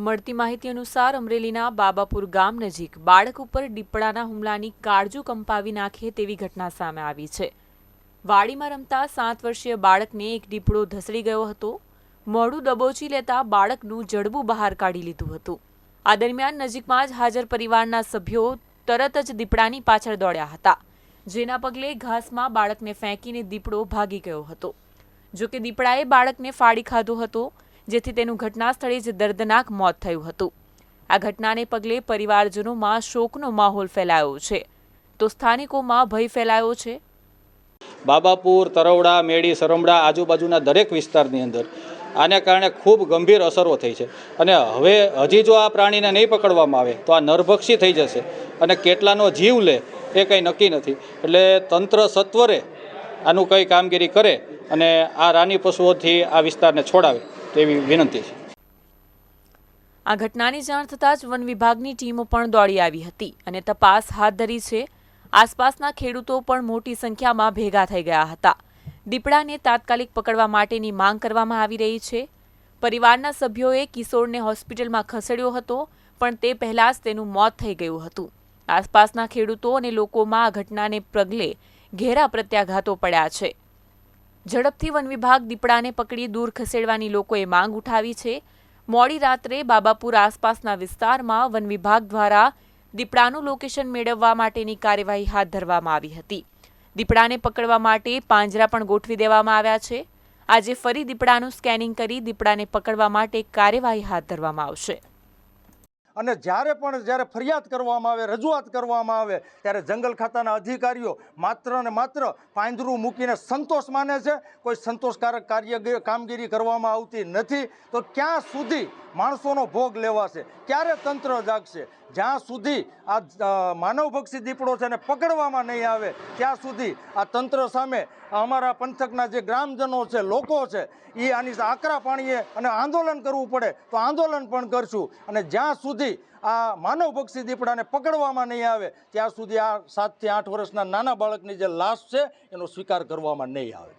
મળતી માહિતી અનુસાર અમરેલીના બાબાપુર ગામ નજીક બાળક ઉપર દીપડાના હુમલાની કાળજુ કંપાવી નાખે તેવી ઘટના સામે આવી છે. વાડીમાં રમતા સાત વર્ષીય બાળકને એક દીપડો ધસડી ગયો હતો. મોઢું દબોચી લેતા બાળકનું જડબું બહાર કાઢી લીધું હતું. આ દરમિયાન નજીકમાં જ હાજર પરિવારના સભ્યો તરત જ દીપડાની પાછળ દોડ્યા હતા, જેના પગલે ઘાસમાં બાળકને ફેંકીને દીપડો ભાગી ગયો હતો. જો કે દીપડાએ બાળકને ફાડી ખાધો હતો જેથી તેનું ઘટના સ્થળે જ દર્દનાક મોત થયું હતું. આ ઘટનાને પગલે પરિવારજનોમાં શોકનો માહોલ ફેલાયો છે. તો સ્થાનિકોમાં ભય ફેલાયો છે? બાબાપુર, તરવડા, મેડી, સરમડા આજુબાજુના દરેક વિસ્તારની અંદર આને કારણે ખૂબ ગંભીર અસરો થઈ છે. અને હવે હજી જો આ પ્રાણીને નહીં પકડવામાં આવે તો આ નરભક્ષી થઈ જશે અને કેટલાનો જીવ લે એ કંઈ નક્કી નથી. એટલે તંત્ર સત્વરે આનું કંઈ કામગીરી કરે અને આ રાની પશુઓથી આ વિસ્તારને છોડાવે. તેવી વિનંતી છે. આ ઘટનાની જાણ થતાં જ વન વિભાગની ટીમો પણ દોડી આવી હતી અને તપાસ હાથ ધરી છે. આસપાસના ખેડૂતો પણ મોટી સંખ્યામાં ભેગા થઈ ગયા હતા. દીપડાને તાત્કાલિક પકડવા માટેની માંગ કરવામાં આવી રહી છે. પરિવારના સભ્યોએ કિશોરને હોસ્પિટલમાં ખસેડ્યો હતો, પણ તે પહેલાં જ તેનું મોત થઈ ગયું હતું. આસપાસના ખેડૂતો અને લોકોમાં આ ઘટનાને પગલે ઘેરા પ્રત્યાઘાતો પડ્યા છે. ઝડપથી વન વિભાગ દીપડાને પકડી દૂર ખસેડવાની લોકોએ માંગ ઉઠાવી છે. મોડી રાત્રે બાબાપુર આસપાસના વિસ્તારમાં વન વિભાગ દ્વારા દીપડાનું લોકેશન મેળવવા માટેની કાર્યવાહી હાથ ધરવામાં આવી હતી. દીપડાને પકડવા માટે પાંજરા પણ ગોઠવી દેવામાં આવ્યા છે. આજે ફરી દીપડાનું સ્કેનિંગ કરી દીપડાને પકડવા માટે કાર્યવાહી હાથ ધરવામાં આવશે. અને જ્યારે પણ જ્યારે ફરિયાદ કરવામાં આવે, રજૂઆત કરવામાં આવે, ત્યારે જંગલ ખાતાના અધિકારીઓ માત્ર ને માત્ર પાંજરું મૂકીને સંતોષ માને છે. કોઈ સંતોષકારક કાર્ય કામગીરી કરવામાં આવતી નથી. તો ક્યાં સુધી માણસોનો ભોગ લેવાશે? ક્યારે તંત્ર જાગશે? જ્યાં સુધી આ માનવભક્ષી દીપડો છે એને પકડવામાં નહીં આવે, ત્યાં સુધી આ તંત્ર સામે અમારા પંથકના જે ગ્રામજનો છે, લોકો છે એ આની આકરા પાણીએ અને આંદોલન કરવું પડે, તો આંદોલન પણ કરશું. અને જ્યાં સુધી આ માનવ પક્ષી દીપડાને પકડવામાં નહીં આવે. ત્યાં સુધી આ સાતથી આઠ વર્ષના નાના બાળકની જે લાશ છે, એનો સ્વીકાર કરવામાં નહીં આવે.